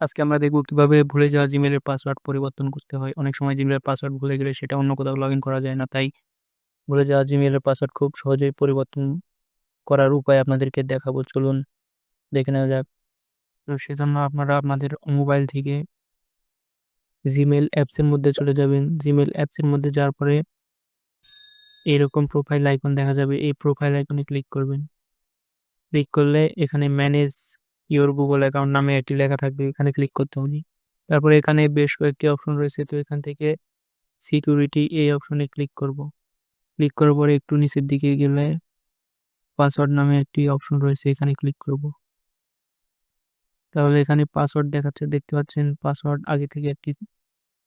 আজকে আমরা দেখব কীভাবে ভুলে যাওয়া জিমেলের পাসওয়ার্ড পরিবর্তন করতে হয়। অনেক সময় জিমেলের পাসওয়ার্ড ভুলে গেলে সেটা অন্য কোথাও লগ করা যায় না। তাই ভুলে যাওয়া জিমেলের পাসওয়ার্ড খুব সহজেই পরিবর্তন করার উপায় আপনাদেরকে দেখাবো। চলুন দেখে নেওয়া যাক। তো সেজন্য আপনারা আপনাদের মোবাইল থেকে জিমেল অ্যাপসের মধ্যে চলে যাবেন। জিমেল অ্যাপসের মধ্যে যাওয়ার পরে এরকম প্রোফাইল আইকন দেখা যাবে। এই প্রোফাইল আইকনে ক্লিক করবেন। ক্লিক করলে এখানে ম্যানেজ ইওর গুগল অ্যাকাউন্ট নামে একটি লেখা থাকবে, এখানে ক্লিক করতে হবে। তারপরে এখানে বেশ কয়েকটি অপশন রয়েছে, তো এখান থেকে সিকিউরিটি এই অপশনে ক্লিক করব। ক্লিক করার পরে একটু নিচের দিকে গেলে পাসওয়ার্ড নামে একটি অপশন রয়েছে, এখানে ক্লিক করব। তাহলে এখানে পাসওয়ার্ড দেখাচ্ছে, দেখতে পাচ্ছেন পাসওয়ার্ড আগে থেকে একটি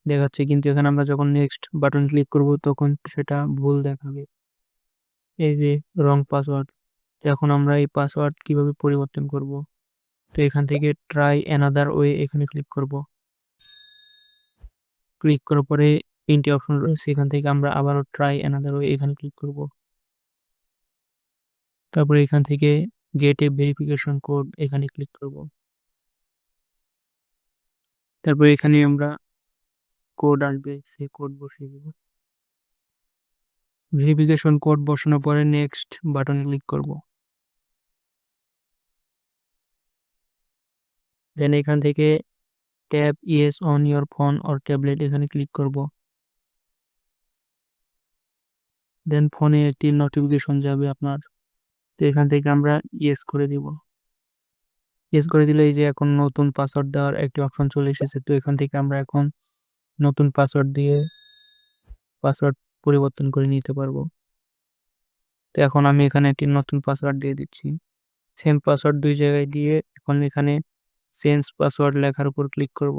দেখাচ্ছে, কিন্তু এখানে আমরা যখন নেক্সট বাটন ক্লিক করব, তখন সেটা ভুল দেখাবে। এই যে রং পাসওয়ার্ড এখন আমরা এই পাসওয়ার্ড কীভাবে পরিবর্তন করব? তো এখান থেকে ট্রাই অ্যানাদার ওয়ে এখানে ক্লিক করব। ক্লিক করার পরে তিনটি অপশন রয়েছে, এখান থেকে আমরা আবারও ট্রাই অ্যানাদার ওয়ে এখানে ক্লিক করব। তারপরে এখান থেকে গেট এ ভেরিফিকেশন কোড এখানে ক্লিক করব। তারপরে এখানে আমরা কোড আসবে, সেই কোড বসিয়ে দেব। ভেরিফিকেশন কোড বসানোর পরে নেক্সট বাটন ক্লিক করব। দেন এখান থেকে tab yes on your phone or tablet এখানে ক্লিক করব। দেন ফোনে একটি নোটিফিকেশন যাবে আপনার। তো এখান থেকে আমরা ইয়েস করে দিব। ইয়েস করে দিলে এই যে এখন নতুন পাসওয়ার্ড দেওয়ার একটি অপশন চলে এসেছে। তো এখান থেকে আমরা এখন নতুন পাসওয়ার্ড দিয়ে পাসওয়ার্ড পরিবর্তন করে নিতে পারব। তো এখন আমি এখানে একটি নতুন পাসওয়ার্ড দিয়ে দিচ্ছি। সেম পাসওয়ার্ড দুই জায়গায় দিয়ে এখন এখানে চেঞ্জ পাসওয়ার্ড লেখার উপর ক্লিক করব।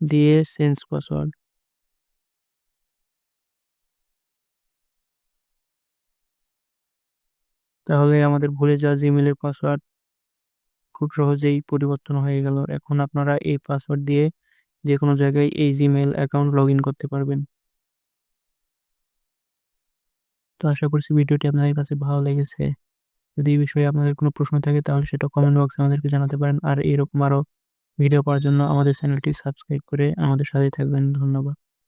দিয়ে চেঞ্জ পাসওয়ার্ড তাহলে আমাদের ভুলে যাওয়া জিমেলের পাসওয়ার্ড খুব সহজেই পরিবর্তন হয়ে গেল। এখন আপনারা এই পাসওয়ার্ড দিয়ে যে কোনো জায়গায় এই জিমেল অ্যাকাউন্ট লগ করতে পারবেন। তো আশা করছি ভিডিওটি আপনাদের কাছে ভালো লেগেছে। যদি এই বিষয়ে আপনাদের কোনো প্রশ্ন থাকে, তাহলে সেটা কমেন্ট বক্সে আমাদেরকে জানাতে পারেন। আর এরকম আরও ভিডিও পাওয়ার জন্য আমাদের চ্যানেলটি সাবস্ক্রাইব করে আমাদের সাথেই থাকবেন। ধন্যবাদ।